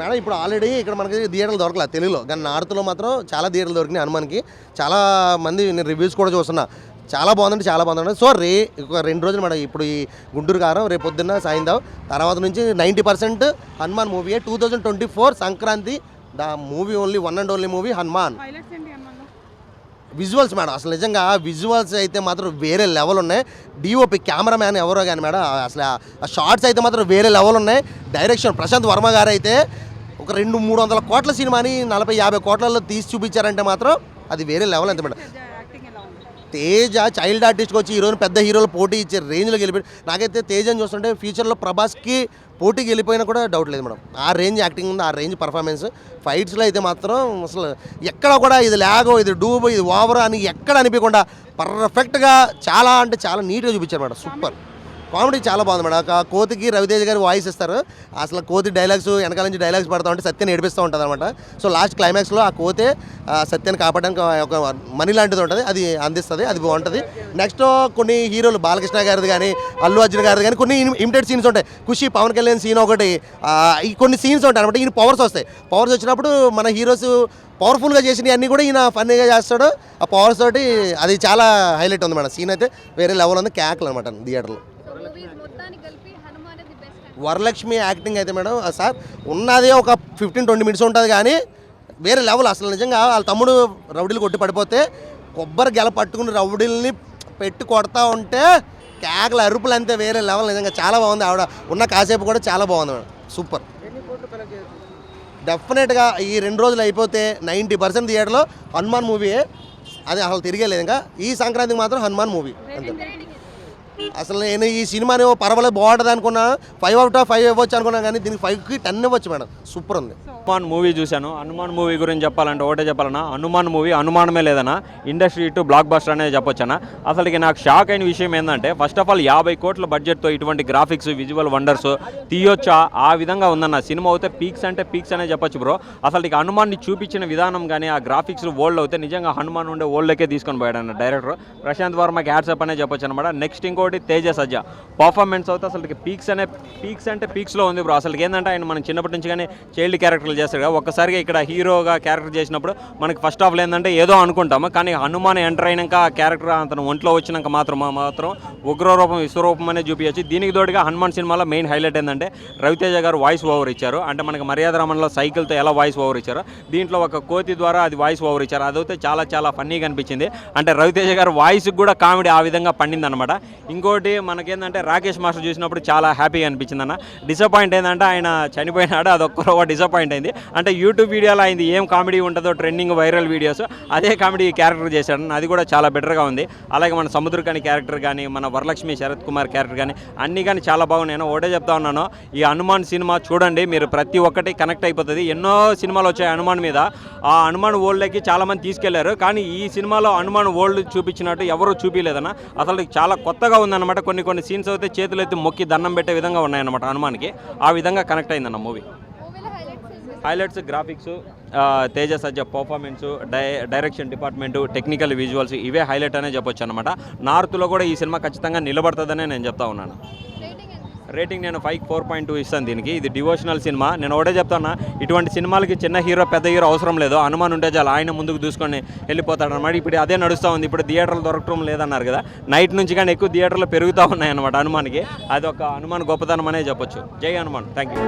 Madam ఇప్పుడు already ఇక్కడ మనకి థియేటర్లు దొరకలేదు తెలుగులో. కానీ నార్త్లో మాత్రం చాలా థియేటర్లు దొరికినాయి హనుమాన్కి. చాలా మంది నేను రివ్యూస్ కూడా చూస్తున్నా. చాలా బాగుందండి చాలా బాగుందండి. సో రే ఒక రెండు రోజులు మేడం ఇప్పుడు ఈ గుంటూరు కారం రేపు పొద్దున్న సాయంత్రం తర్వాత నుంచి ninety percent Hanuman movie two thousand twenty four Sankranti the movie only one and only movie Hanuman. Visuals madam అసలు నిజంగా విజువల్స్ అయితే మాత్రం వేరే లెవెల్ ఉన్నాయి. డిఓపి కెమెరామ్యాన్ ఎవరో కానీ మేడం అసలు ఆ షార్ట్స్ అయితే మాత్రం వేరే లెవెల్ ఉన్నాయి. డైరెక్షన్ ప్రశాంత్ వర్మ గారు అయితే ఒక రెండు మూడు వందల కోట్ల సినిమాని నలభై యాభై కోట్లలో తీసి చూపించారంటే మాత్రం అది వేరే లెవెల్ అంతే మేడం. తేజ చైల్డ్ ఆర్టిస్ట్కి వచ్చి హీరోని పెద్ద హీరోలు పోటీ ఇచ్చే రేంజ్లోకి వెళ్ళిపోయి నాకైతే తేజని చూస్తుంటే ఫ్యూచర్లో ప్రభాస్కి పోటీకి వెళ్ళిపోయినా కూడా డౌట్ లేదు మేడం. ఆ రేంజ్ యాక్టింగ్ ఉంది ఆ రేంజ్ పర్ఫార్మెన్స్ ఫైట్స్లో అయితే మాత్రం అసలు ఎక్కడ కూడా ఇది లాగో ఇది డూబో ఇది ఓవర్ అని ఎక్కడ అనిపించకుండా పర్ఫెక్ట్గా చాలా అంటే చాలా నీట్గా చూపించారు మేడం. సూపర్. కామెడీ చాలా బాగుంది మేడం. ఆ కోతికి రవితేజ గారు వాయిస్ ఇస్తారు. అసలు కోతి డైలాగ్స్ వెనకాల నుంచి డైలాగ్స్ పడతా ఉంటే సత్యని ఏడిపిస్తూ ఉంటుంది అనమాట సో లాస్ట్ క్లైమాక్స్లో ఆ కోతే సత్యాన్ని కాపాడడానికి ఒక మనీ లాంటిది ఉంటుంది. అది అందిస్తుంది అది బాగుంటుంది. నెక్స్ట్ కొన్ని హీరోలు బాలకృష్ణ గారిది కానీ అల్లు అర్జున్ గారిది కానీ కొన్ని ఇమిటెడ్ సీన్స్ ఉంటాయి. ఖుషి పవన్ కళ్యాణ్ సీన్ ఒకటి ఈ కొన్ని సీన్స్ ఉంటాయి అనమాట ఈయన పవర్స్ వస్తాయి. పవర్స్ వచ్చినప్పుడు మన హీరోస్ పవర్ఫుల్గా చేసినవి అన్నీ కూడా ఈయన ఫన్నీగా చేస్తాడు. ఆ పవర్స్ తోటి అది చాలా హైలైట్ ఉంది మేడం. సీన్ అయితే వేరే లెవెల్ ఉంది. క్యాక్లు అనమాట థియేటర్లో వరలక్ష్మి యాక్టింగ్ అయితే మేడం సార్ ఉన్నదే ఒక ఫిఫ్టీన్ ట్వంటీ మినిట్స్ ఉంటుంది కానీ వేరే లెవెల్ అసలు నిజంగా వాళ్ళ తమ్ముడు రౌడీలు కొట్టి పడిపోతే కొబ్బరి గెల పట్టుకుని రౌడీల్ని పెట్టి కొడతా ఉంటే కేకల అరుపులు అంతే వేరే లెవెల్ నిజంగా చాలా బాగుంది. ఆవిడ ఉన్న కాసేపు కూడా చాలా బాగుంది మేడం. సూపర్ డెఫినెట్గా ఈ రెండు రోజులు అయిపోతే నైంటీ పర్సెంట్ థియేటర్లో హనుమాన్ మూవీ అది అసలు తిరిగే లేదు ఇంకా. ఈ సంక్రాంతికి మాత్రం హనుమాన్ మూవీ అంతే. అసలు నేను ఈ సినిమాని పర్వాలేదు బాగుంటుంది అనుకున్నా. ఫైవ్ అవుట్ ఆఫ్ ఫైవ్ ఇవ్వచ్చు అనుకున్నా కానీ దీనికి ఫైవ్కి టెన్ ఇవ్వచ్చు మేడం. సూపర్ ఉంది. హనుమాన్ మూవీ చూశాను. హనుమాన్ మూవీ గురించి చెప్పాలంటే ఒకటే చెప్పాలన్నా హనుమాన్ మూవీ అనుమానమే లేదన్నా ఇండస్ట్రీ టు బ్లాక్ బస్టర్ అనేది చెప్పొచ్చన్నా. అసలుకి నాకు షాక్ అయిన విషయం ఏంటంటే ఫస్ట్ ఆఫ్ ఆల్ యాభై కోట్ల బడ్జెట్తో ఇటువంటి గ్రాఫిక్స్ విజువల్ వండర్స్ తీయొచ్చా? ఆ విధంగా ఉందన్న. సినిమా అయితే పీక్స్ అంటే పీక్స్ అనే చెప్పొచ్చు బ్రో అసలుకి హనుమాన్ని చూపించిన విధానం కానీ ఆ గ్రాఫిక్స్ ఓల్డ్ అయితే నిజంగా హనుమాన్ ఉండే ఓల్డ్కే తీసుకొని పోయాడు అన్న డైరెక్టర్ ప్రశాంత్ వర్మకి హ్యాట్సప్ అనే చెప్పొచ్చు అనమాట నెక్స్ట్ ఇంకోటి తేజ సజ్జ. పర్ఫార్మెన్స్ అయితే అసలు పీక్స్ అనే పీక్స్ అంటే పీక్స్లో ఉంది బ్రో అసలు ఏంటంటే ఆయన మనం చిన్నప్పటి నుంచి కానీ చైల్డ్ క్యారెక్టర్లు చేస్తాడు కదా. ఒక్కసారిగా ఇక్కడ హీరోగా క్యారెక్టర్ చేసినప్పుడు మనకి ఫస్ట్ ఆఫ్ ఏంటంటే ఏదో అనుకుంటాము. కానీ హనుమాన్ ఎంటర్ అయినాక ఆ క్యారెక్టర్ అతను ఒంట్లో వచ్చినాక మాత్రం మాత్రం ఉగ్రరూపం విశ్వరూపం అనేది చూపించచ్చు. దీనికి తోడుగా హనుమాన్ సినిమాలో మెయిన్ హైలైట్ ఏంటంటే రవితేజ గారు వాయిస్ ఓవర్ ఇచ్చారు. అంటే మనకి మర్యాద రామన్లో సైకిల్తో ఎలా వాయిస్ ఓవర్ ఇచ్చారో దీంట్లో ఒక కోతి ద్వారా అది వాయిస్ ఓవర్ ఇచ్చారు. అదైతే చాలా చాలా ఫన్నీగా అనిపించింది. అంటే రవితేజ గారు వాయిస్కి కూడా కామెడీ ఆ విధంగా పండింది అనమాట ఇంకోటి మనకేంటంటే రాకేష్ మాస్టర్ చూసినప్పుడు చాలా హ్యాపీగా అనిపించింది అన్న డిసప్పాయింట్ ఏంటంటే ఆయన చనిపోయినాడు. అది ఒక్కరో డిసప్పాయింట్ అయింది. అంటే యూట్యూబ్ వీడియోలో అయింది. ఏం కామెడీ ఉంటుందో ట్రెండింగ్ వైరల్ వీడియోస్ అదే కామెడీ క్యారెక్టర్ చేశాడు అది కూడా చాలా బెటర్గా ఉంది. అలాగే మన సముద్రకాని క్యారెక్టర్ కానీ మన వరలక్ష్మి శరత్ కుమార్ క్యారెక్టర్ కానీ అన్నీ కానీ చాలా బాగున్నాయి. నేను ఒకటే చెప్తా ఉన్నాను ఈ హనుమాన్ సినిమా చూడండి మీరు ప్రతి ఒక్కటి కనెక్ట్ అయిపోతుంది. ఎన్నో సినిమాలు వచ్చాయి హనుమాన్ మీద. ఆ హనుమాన్ వరల్డ్కి చాలా మంది తీసుకెళ్ళారు కానీ ఈ సినిమాలో హనుమాన్ వరల్డ్ చూపించినట్టు ఎవరూ చూపించలేదన్న అసలు చాలా కొత్తగా ఉందన్నమాట. కొన్ని కొన్ని సీన్స్ అయితే చేతులు అయితే మొక్కి దండం పెట్టే విధంగా ఉన్నాయన్నమాట హనుమాన్కి. ఆ విధంగా కనెక్ట్ అయిందన్న movie. Highlights graphics Teja Sajja performance die direction department technical visuals ఇవే హైలైట్ అనే చెప్పొచ్చు అనమాట నార్త్లో కూడా ఈ సినిమా ఖచ్చితంగా నిలబడుతుందనే నేను చెప్తా ఉన్నాను. రేటింగ్ నేను ఫైవ్ ఫోర్ పాయింట్ టూ ఇస్తాను దీనికి. ఇది డివోషనల్ సినిమా. నేను ఒకటే చెప్తాను ఇటువంటి సినిమాలకి చిన్న హీరో పెద్ద హీరో అవసరం లేదు. హనుమాన్ ఉంటే చాలు ఆయన ముందుకు దూసుకొని వెళ్ళిపోతాడు అనమాట ఇప్పుడు అదే నడుస్తూ ఉంది. ఇప్పుడు థియేటర్లు దొరకడం లేదన్నారు కదా. నైట్ నుంచి కానీ ఎక్కువ థియేటర్లు పెరుగుతూ ఉన్నాయి అనమాట హనుమాన్కి అది ఒక హనుమాన్ గొప్పతనం అనే చెప్పొచ్చు. జై హనుమాన్. Thank you